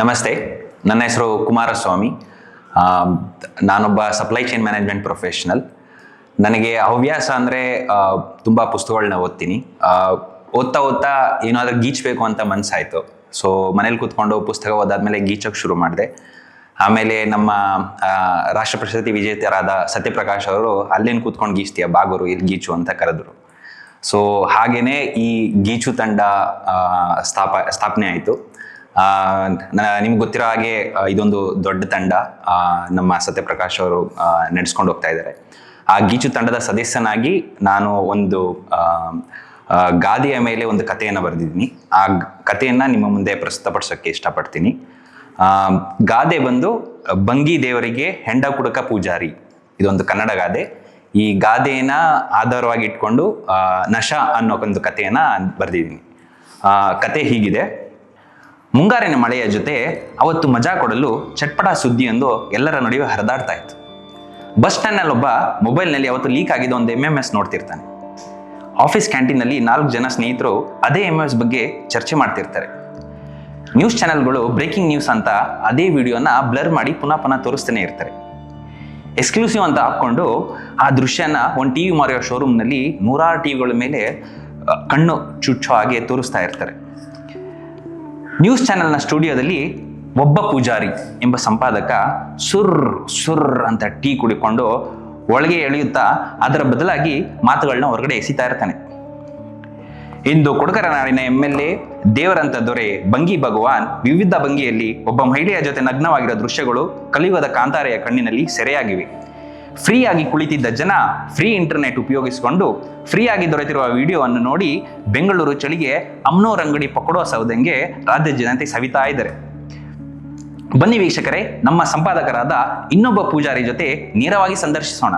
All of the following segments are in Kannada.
ನಮಸ್ತೆ, ನನ್ನ ಹೆಸರು ಕುಮಾರಸ್ವಾಮಿ. ನಾನೊಬ್ಬ ಸಪ್ಲೈ ಚೈನ್ ಮ್ಯಾನೇಜ್ಮೆಂಟ್ ಪ್ರೊಫೆಷನಲ್ ನನಗೆ ಹವ್ಯಾಸ ಅಂದರೆ ತುಂಬ ಪುಸ್ತಕಗಳನ್ನ ಓದ್ತೀನಿ. ಓದ್ತಾ ಓದ್ತಾ ಏನಾದರೂ ಗೀಚಬೇಕು ಅಂತ ಮನಸ್ಸಾಯಿತು ಸೊ ಮನೇಲಿ ಕೂತ್ಕೊಂಡು ಪುಸ್ತಕ ಓದಾದ್ಮೇಲೆ ಗೀಚೋಕೆ ಶುರು ಮಾಡಿದೆ. ಆಮೇಲೆ ನಮ್ಮ ರಾಷ್ಟ್ರ ಪ್ರಶಸ್ತಿ ವಿಜೇತರಾದ ಸತ್ಯಪ್ರಕಾಶ್ ಅವರು, ಅಲ್ಲೇನು ಕೂತ್ಕೊಂಡು ಗೀಚ್ತೀಯ, ಬಾಗೋರು, ಇಲ್ಲಿ ಗೀಚು ಅಂತ ಕರೆದ್ರು. ಸೊ ಹಾಗೆಯೇ ಈ ಗೀಚು ತಂಡ ಸ್ಥಾಪ, ಸ್ಥಾಪನೆ ಆಯಿತು. ನಿಮ್ಗೆ ಗೊತ್ತಿರೋ ಹಾಗೆ ಇದೊಂದು ದೊಡ್ಡ ತಂಡ ನಮ್ಮ ಸತ್ಯಪ್ರಕಾಶ್ ಅವರು ನಡೆಸ್ಕೊಂಡು ಹೋಗ್ತಾ ಇದ್ದಾರೆ. ಆ ಗೀಚು ತಂಡದ ಸದಸ್ಯನಾಗಿ ನಾನು ಒಂದು ಗಾದೆಯ ಮೇಲೆ ಒಂದು ಕಥೆಯನ್ನು ಬರೆದಿದ್ದೀನಿ. ಆ ಕಥೆಯನ್ನು ನಿಮ್ಮ ಮುಂದೆ ಪ್ರಸ್ತುತಪಡಿಸೋಕ್ಕೆ ಇಷ್ಟಪಡ್ತೀನಿ. ಗಾದೆ ಬಂದು ಬಂಗಿ ದೇವರಿಗೆ ಹೆಂಡ ಕುಡುಕ ಪೂಜಾರಿ. ಇದೊಂದು ಕನ್ನಡ ಗಾದೆ. ಈ ಗಾದೆಯನ್ನ ಆಧಾರವಾಗಿ ಇಟ್ಕೊಂಡು ನಶ ಅನ್ನೋ ಒಂದು ಕಥೆಯನ್ನು ಬರೆದಿದ್ದೀನಿ. ಕತೆ ಹೀಗಿದೆ. ಮುಂಗಾರಿನ ಮಳೆಯ ಜೊತೆ ಅವತ್ತು ಮಜಾ ಕೊಡಲು ಚಟ್ಪಟ ಸುದ್ದಿಯೊಂದು ಎಲ್ಲರ ನಡುವೆ ಹರಿದಾಡ್ತಾ ಇತ್ತು. ಬಸ್ ಸ್ಟ್ಯಾಂಡ್ನಲ್ಲಿ ಒಬ್ಬ ಮೊಬೈಲ್ನಲ್ಲಿ ಅವತ್ತು ಲೀಕ್ ಆಗಿದ್ದ ಒಂದು ಎಂ ಎಂ ಎಸ್ ನೋಡ್ತಿರ್ತಾನೆ. ಆಫೀಸ್ ಕ್ಯಾಂಟೀನಲ್ಲಿ ನಾಲ್ಕು ಜನ ಸ್ನೇಹಿತರು ಅದೇ ಎಂ ಎಸ್ ಬಗ್ಗೆ ಚರ್ಚೆ ಮಾಡ್ತಿರ್ತಾರೆ. ನ್ಯೂಸ್ ಚಾನೆಲ್ಗಳು ಬ್ರೇಕಿಂಗ್ ನ್ಯೂಸ್ ಅಂತ ಅದೇ ವಿಡಿಯೋನ ಬ್ಲರ್ ಮಾಡಿ ಪುನಃ ಪುನಃ ತೋರಿಸ್ತಾನೆ ಇರ್ತಾರೆ. ಎಕ್ಸ್ಕ್ಲೂಸಿವ್ ಅಂತ ಹಾಕ್ಕೊಂಡು ಆ ದೃಶ್ಯನ ಒಂದು ಟಿ ವಿ ಮಾರಿಯೋ ಶೋರೂಮ್ನಲ್ಲಿ ನೂರಾರು ಟಿವಿಗಳ ಮೇಲೆ ಕಣ್ಣು ಚುಚ್ಚು ಹಾಗೆ ತೋರಿಸ್ತಾ ಇರ್ತಾರೆ. ನ್ಯೂಸ್ ಚಾನೆಲ್ನ ಸ್ಟುಡಿಯೋದಲ್ಲಿ ಒಬ್ಬ ಪೂಜಾರಿ ಎಂಬ ಸಂಪಾದಕ ಸುರ್ ಸುರ್ ಅಂತ ಟೀ ಕುಡಿಕೊಂಡು ಒಳಗೆ ಎಳೆಯುತ್ತಾ ಅದರ ಬದಲಾಗಿ ಮಾತುಗಳನ್ನ ಹೊರಗಡೆ ಎಸಿತಾ ಇರ್ತಾನೆ. ಇಂದು ಕೊಡಕರ ನಾಡಿನ ಎಂ ಎಲ್ ಎ ದೇವರಂತ ದೊರೆ ಬಂಗಿ ಭಗವಾನ್ ವಿವಿಧ ಭಂಗಿಯಲ್ಲಿ ಒಬ್ಬ ಮಹಿಳೆಯ ಜೊತೆ ನಗ್ನವಾಗಿರೋ ದೃಶ್ಯಗಳು ಕಲಿಯುಗದ ಕಾಂತಾರೆಯ ಕಣ್ಣಿನಲ್ಲಿ ಸೆರೆಯಾಗಿವೆ. ಫ್ರೀ ಆಗಿ ಕುಳಿತಿದ್ದ ಜನ ಫ್ರೀ ಇಂಟರ್ನೆಟ್ ಉಪಯೋಗಿಸಿಕೊಂಡು ಫ್ರೀ ಆಗಿ ದೊರೆತಿರುವ ವಿಡಿಯೋವನ್ನು ನೋಡಿ ಬೆಂಗಳೂರು ಚಳಿಗೆ ಅಮ್ನೋರ್ ಅಂಗಡಿ ಪಕೋಡೋ ಸೌದಂಗೆ ರಾಜ್ಯ ಜನತೆ ಸವಿತಾ ಇದ್ದಾರೆ. ಬನ್ನಿ ವೀಕ್ಷಕರೇ, ನಮ್ಮ ಸಂಪಾದಕರಾದ ಇನ್ನೊಬ್ಬ ಪೂಜಾರಿ ಜೊತೆ ನೇರವಾಗಿ ಸಂದರ್ಶಿಸೋಣ.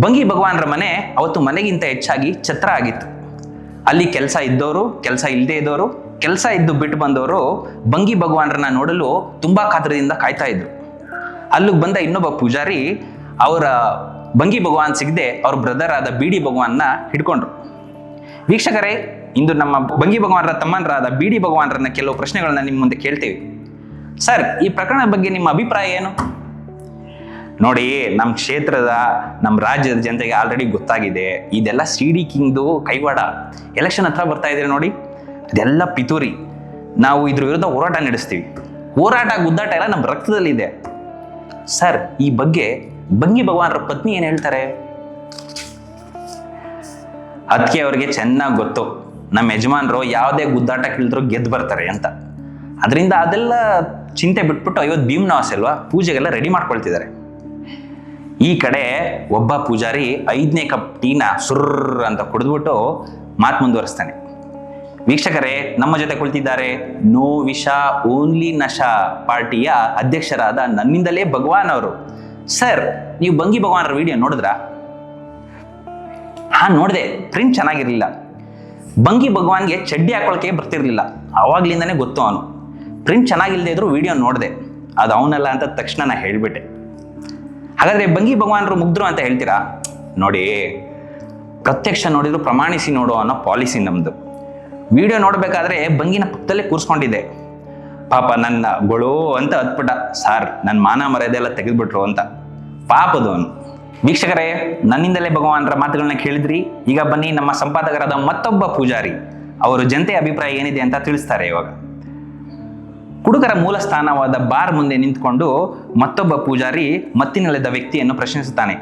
ಬಂಗಿ ಭಗವಾನ್ರ ಮನೆ ಅವತ್ತು ಮನೆಗಿಂತ ಹೆಚ್ಚಾಗಿ ಛತ್ರ ಆಗಿತ್ತು. ಅಲ್ಲಿ ಕೆಲಸ ಇದ್ದವರು ಕೆಲಸ ಇಲ್ಲದೆ ಇದ್ದವರು ಕೆಲಸ ಇದ್ದು ಬಿಟ್ಟು ಬಂದವರು ಬಂಗಿ ಭಗವಾನ್ರನ್ನ ನೋಡಲು ತುಂಬಾ ಕಾತರದಿಂದ ಕಾಯ್ತಾ ಇದ್ರು. ಅಲ್ಲಿಗೆ ಬಂದ ಇನ್ನೊಬ್ಬ ಪೂಜಾರಿ ಅವರ ಬಂಗಿ ಭಗವಾನ್ ಸಿಗದೆ ಅವ್ರ ಬ್ರದರ್ ಆದ ಬಿಡಿ ಭಗವಾನ್ನ ಹಿಡ್ಕೊಂಡ್ರು. ವೀಕ್ಷಕರೇ, ಇಂದು ನಮ್ಮ ಬಂಗಿ ಭಗವಾನರ ತಮ್ಮನರಾದ ಬಿಡಿ ಭಗವಾನರನ್ನ ಕೆಲವು ಪ್ರಶ್ನೆಗಳನ್ನ ನಿಮ್ಮ ಮುಂದೆ ಕೇಳ್ತೀವಿ. ಸರ್, ಈ ಪ್ರಕರಣದ ಬಗ್ಗೆ ನಿಮ್ಮ ಅಭಿಪ್ರಾಯ ಏನು? ನೋಡಿ ನಮ್ಮ ಕ್ಷೇತ್ರದ ನಮ್ಮ ರಾಜ್ಯದ ಜನತೆಗೆ ಆಲ್ರೆಡಿ ಗೊತ್ತಾಗಿದೆ. ಇದೆಲ್ಲ ಸಿ ಡಿ ಕಿಂಗ್ದು ಕೈವಾಡ. ಎಲೆಕ್ಷನ್ ಹತ್ರ ಬರ್ತಾ ಇದ್ರೆ ನೋಡಿ. ಅದೆಲ್ಲ ಪಿತೂರಿ. ನಾವು ಇದ್ರ ವಿರುದ್ಧ ಹೋರಾಟ ನಡೆಸ್ತೀವಿ. ಹೋರಾಟ ಗುದ್ದಾಟ ಎಲ್ಲ ನಮ್ಮ ರಕ್ತದಲ್ಲಿದೆ. ಸರ್, ಈ ಬಗ್ಗೆ ಬಂಗಿ ಭಗವಾನರ ಪತ್ನಿ ಏನು ಹೇಳ್ತಾರೆ? ಅದಕ್ಕೆ ಅವ್ರಿಗೆ ಚೆನ್ನಾಗಿ ಗೊತ್ತು. ನಮ್ಮ ಯಜಮಾನರು ಯಾವುದೇ ಗುದ್ದಾಟ ಕೇಳಿದ್ರು ಗೆದ್ದು ಬರ್ತಾರೆ ಅಂತ. ಅದರಿಂದ ಅದೆಲ್ಲ ಚಿಂತೆ ಬಿಟ್ಬಿಟ್ಟು ಐವತ್ತು ಭೀಮ್ನವಾಸ ಅಲ್ವಾ? ಪೂಜೆಗೆಲ್ಲ ರೆಡಿ ಮಾಡ್ಕೊಳ್ತಿದ್ದಾರೆ. ಈ ಕಡೆ ಒಬ್ಬ ಪೂಜಾರಿ ಐದನೇ ಕಪ್ ಟೀನ ಸುರ್ರ್ ಅಂತ ಕುಡಿದ್ಬಿಟ್ಟು ಮಾತು ಮುಂದುವರಿಸ್ತಾನೆ. ವೀಕ್ಷಕರೇ, ನಮ್ಮ ಜೊತೆ ಕುಳಿತಿದ್ದಾರೆ ನೋ ವಿಷ ಓನ್ಲಿ ನಶಾ ಪಾರ್ಟಿಯ ಅಧ್ಯಕ್ಷರಾದ ನನ್ನಿಂದಲೇ ಭಗವಾನ್ ಅವರು. ಸರ್, ನೀವು ಬಂಗಿ ಭಗವಾನರ ವಿಡಿಯೋ ನೋಡಿದ್ರಾ? ಹಾ, ನೋಡಿದೆ. ಪ್ರಿಂಟ್ ಚೆನ್ನಾಗಿರ್ಲಿಲ್ಲ. ಬಂಗಿ ಭಗವಾನ್ಗೆ ಚಡ್ಡಿ ಹಾಕೊಳಕ್ಕೆ ಬರ್ತಿರ್ಲಿಲ್ಲ. ಅವಾಗ್ಲಿಂದನೇ ಗೊತ್ತು ಅವನು. ಪ್ರಿಂಟ್ ಚೆನ್ನಾಗಿಲ್ಲದೆ ಇದ್ರು ವಿಡಿಯೋ ನೋಡಿದೆ. ಅದು ಅವನಲ್ಲ ಅಂತ ತಕ್ಷಣ ನಾ ಹೇಳ್ಬಿಟ್ಟೆ. ಹಾಗಾದ್ರೆ ಬಂಗಿ ಭಗವಾನರು ಮುಗ್ದ್ರು ಅಂತ ಹೇಳ್ತೀರಾ? ನೋಡಿ, ಪ್ರತ್ಯಕ್ಷ ನೋಡಿದ್ರು ಪ್ರಮಾಣಿಸಿ ನೋಡು ಅನ್ನೋ ಪಾಲಿಸಿ ನಮ್ದು. ವಿಡಿಯೋ ನೋಡ್ಬೇಕಾದ್ರೆ ಬಂಗಿನ ಪಕ್ಕದಲ್ಲೇ ಕೂರಿಸ್ಕೊಂಡಿದ್ದೆ. ಪಾಪ ನನ್ನ ಗೊಳೋ ಅಂತ ಹತ್ಬಿಟ್ಟ ಸಾರ್ ನನ್ನ ಮಾನ ಮರ್ಯಾದೆ ಎಲ್ಲ ತೆಗೆದ್ಬಿಟ್ರು ಅಂತ. ಪಾಪದು ಅವನು. ವೀಕ್ಷಕರೇ, ನನ್ನಿಂದಲೇ ಭಗವಾನರ ಮಾತುಗಳನ್ನ ಕೇಳಿದ್ರಿ? ಈಗ ಬನ್ನಿ ನಮ್ಮ ಸಂಪಾದಕರಾದ ಮತ್ತೊಬ್ಬ ಪೂಜಾರಿ. ಅವರು ಜನತೆಯ ಅಭಿಪ್ರಾಯ ಏನಿದೆ ಅಂತ ತಿಳಿಸ್ತಾರೆ ಇವಾಗ. ಕುಡುಕರ ಮೂಲ ಸ್ಥಾನವಾದ ಬಾರ್ ಮುಂದೆ ನಿಂತ್ಕೊಂಡು ಮತ್ತೊಬ್ಬ ಪೂಜಾರಿ ಮತ್ತಿನಲ್ಲದ ವ್ಯಕ್ತಿಯನ್ನು ಪ್ರಶ್ನಿಸುತ್ತಾನೆ.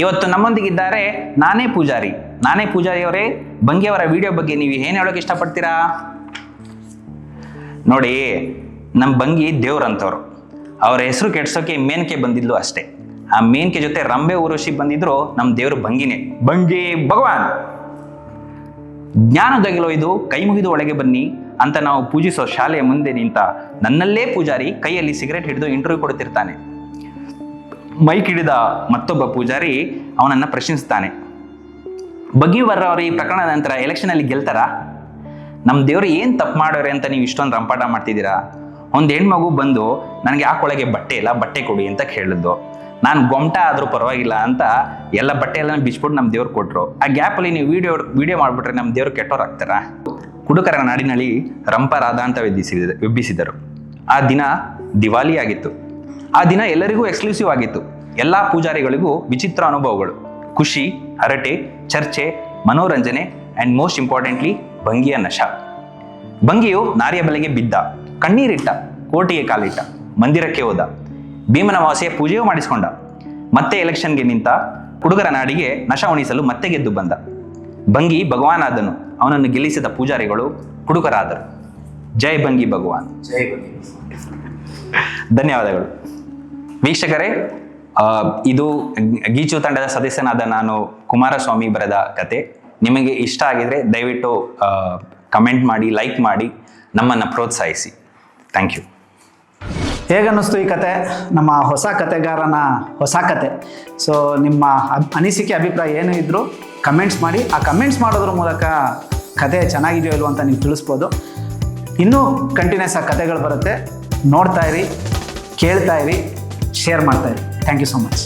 ಇವತ್ತು ನಮ್ಮೊಂದಿಗಿದ್ದಾರೆ ನಾನೇ ಪೂಜಾರಿ. ನಾನೇ ಪೂಜಾರಿಯವರೇ ಬಂಗಿಯವರ ವಿಡಿಯೋ ಬಗ್ಗೆ ನೀವು ಏನು ಹೇಳೋಕೆ ಇಷ್ಟಪಡ್ತೀರಾ? ನೋಡಿ ನಮ್ಮ ಬಂಗಿ ದೇವ್ರಂತವ್ರು. ಅವ್ರ ಹೆಸರು ಕೆಡ್ಸೋಕೆ ಮೇನ್ಕೆ ಬಂದಿದ್ಲು ಅಷ್ಟೇ. ಆ ಮೇನ್ಕೆ ಜೊತೆ ರಂಬೆ ಊರ್ವಶಿ ಬಂದಿದ್ರು ನಮ್ಮ ದೇವ್ರ ಬಂಗಿನೇ ಬಂಗಿ ಭಗವಾನ್! ಜ್ಞಾನದೊಗೆಲೊಯ್ದು ಕೈ ಮುಗಿದು ಒಳಗೆ ಬನ್ನಿ ಅಂತ ನಾವು ಪೂಜಿಸೋ ಶಾಲೆಯ ಮುಂದೆ ನಿಂತ ನನ್ನಲ್ಲೇ ಪೂಜಾರಿ ಕೈಯಲ್ಲಿ ಸಿಗರೆಟ್ ಹಿಡಿದು ಇಂಟರ್ವ್ಯೂ ಕೊಡುತ್ತಿರ್ತಾನೆ ಮೈಕ್ ಹಿಡಿದ ಮತ್ತೊಬ್ಬ ಪೂಜಾರಿ ಅವನನ್ನ ಪ್ರಶ್ನಿಸ್ತಾನೆ. ಬಗ್ಗಿವರ್ರ ಅವರು ಈ ಪ್ರಕರಣದ ನಂತರ ಎಲೆಕ್ಷನ್ ಅಲ್ಲಿ ಗೆಲ್ತಾರ? ನಮ್ಮ ದೇವರು ಏನು ತಪ್ಪು ಮಾಡೋರಿ ಅಂತ ನೀವು ಇಷ್ಟೊಂದು ರಂಪಾಟ ಮಾಡ್ತಿದ್ದೀರಾ? ಒಂದು ಹೆಣ್ಮಗು ಬಂದು ನನಗೆ ಯಾಕೊಳಗೆ ಬಟ್ಟೆ ಇಲ್ಲ, ಬಟ್ಟೆ ಕೊಡಿ ಅಂತ ಕೇಳಿದ್ದು. ನಾನು ಗೊಮಟ ಆದರೂ ಪರವಾಗಿಲ್ಲ ಅಂತ ಎಲ್ಲ ಬಟ್ಟೆ ಎಲ್ಲ ಬಿಚ್ಬಿಟ್ಟು ನಮ್ಮ ದೇವ್ರು ಕೊಟ್ಟರು ಆ ಗ್ಯಾಪಲ್ಲಿ ನೀವು ವಿಡಿಯೋ ವಿಡಿಯೋ ಮಾಡಿಬಿಟ್ರೆ ನಮ್ಮ ದೇವ್ರು ಕೆಟ್ಟವ್ರು ಆಗ್ತಾರಾ ಕುಡುಕರ ನಾಡಿನಲ್ಲಿ ರಂಪರಾಧ ಅಂತ ವಿಧಿಸಿದ ಎಬ್ಬಿಸಿದರು ಆ ದಿನ ದಿವಾಲಿ ಆಗಿತ್ತು. ಆ ದಿನ ಎಲ್ಲರಿಗೂ ಎಕ್ಸ್ಕ್ಲೂಸಿವ್ ಆಗಿತ್ತು. ಎಲ್ಲ ಪೂಜಾರಿಗಳಿಗೂ ವಿಚಿತ್ರ ಅನುಭವಗಳು. ಖುಷಿ ಹರಟೆ ಚರ್ಚೆ ಮನೋರಂಜನೆ ಅಂಡ್ ಮೋಸ್ಟ್ ಇಂಪಾರ್ಟೆಂಟ್ಲಿ ಭಂಗಿಯ ನಶ. ಭಂಗಿಯು ನಾರಿಯ ಬಲೆಗೆ ಬಿದ್ದ ಕಣ್ಣೀರಿಟ್ಟ ಕೋಟಿಗೆ ಕಾಲಿಟ್ಟ ಮಂದಿರಕ್ಕೆ ಹೋದ. ಭೀಮನ ವಾಸೆಯ ಪೂಜೆಯೂ ಮಾಡಿಸಿಕೊಂಡ. ಮತ್ತೆ ಎಲೆಕ್ಷನ್ಗೆ ನಿಂತ ಹುಡುಗರ ನಾಡಿಗೆ ನಶ ಉಣಿಸಲು ಮತ್ತೆ ಗೆದ್ದು ಬಂದ. ಭಂಗಿ ಭಗವಾನಾದನು ಅವನನ್ನು ಗೆಲ್ಲಿಸಿದ ಪೂಜಾರಿಗಳು ಹುಡುಗರಾದರು ಜೈ ಭಂಗಿ ಭಗವಾನ್. ಧನ್ಯವಾದಗಳು. ವೀಕ್ಷಕರೇ ಇದು ಗೀಚು ತಂಡದ ಸದಸ್ಯನಾದ ನಾನು ಕುಮಾರಸ್ವಾಮಿ ಬರೆದ ಕತೆ. ನಿಮಗೆ ಇಷ್ಟ ಆಗಿದ್ರೆ ದಯವಿಟ್ಟು ಕಮೆಂಟ್ ಮಾಡಿ ಲೈಕ್ ಮಾಡಿ, ನಮ್ಮನ್ನು ಪ್ರೋತ್ಸಾಹಿಸಿ. ಥ್ಯಾಂಕ್ ಯು ಹೇಗನ್ನಿಸ್ತು ಈ ಕತೆ? ನಮ್ಮ ಹೊಸ ಕತೆಗಾರನ ಹೊಸ ಕತೆ. ಸೊ ನಿಮ್ಮ ಅನಿಸಿಕೆ, ಅಭಿಪ್ರಾಯ ಏನು ಇದ್ದರೂ ಕಮೆಂಟ್ಸ್ ಮಾಡಿ. ಆ ಕಮೆಂಟ್ಸ್ ಮಾಡೋದ್ರ ಮೂಲಕ ಕತೆ ಚೆನ್ನಾಗಿದೆಯೋ ಇಲ್ವೋ ಅಂತ ನೀವು ತಿಳಿಸ್ಬೋದು. ಇನ್ನೂ ಕಂಟಿನ್ಯೂಸ್ ಆ ಕತೆಗಳು ಬರುತ್ತೆ. ನೋಡ್ತಾ ಇರಿ, ಕೇಳ್ತಾ ಇರಿ ಶೇರ್ ಮಾಡ್ತಾ ಥ್ಯಾಂಕ್ ಯು ಸೊ ಮಚ್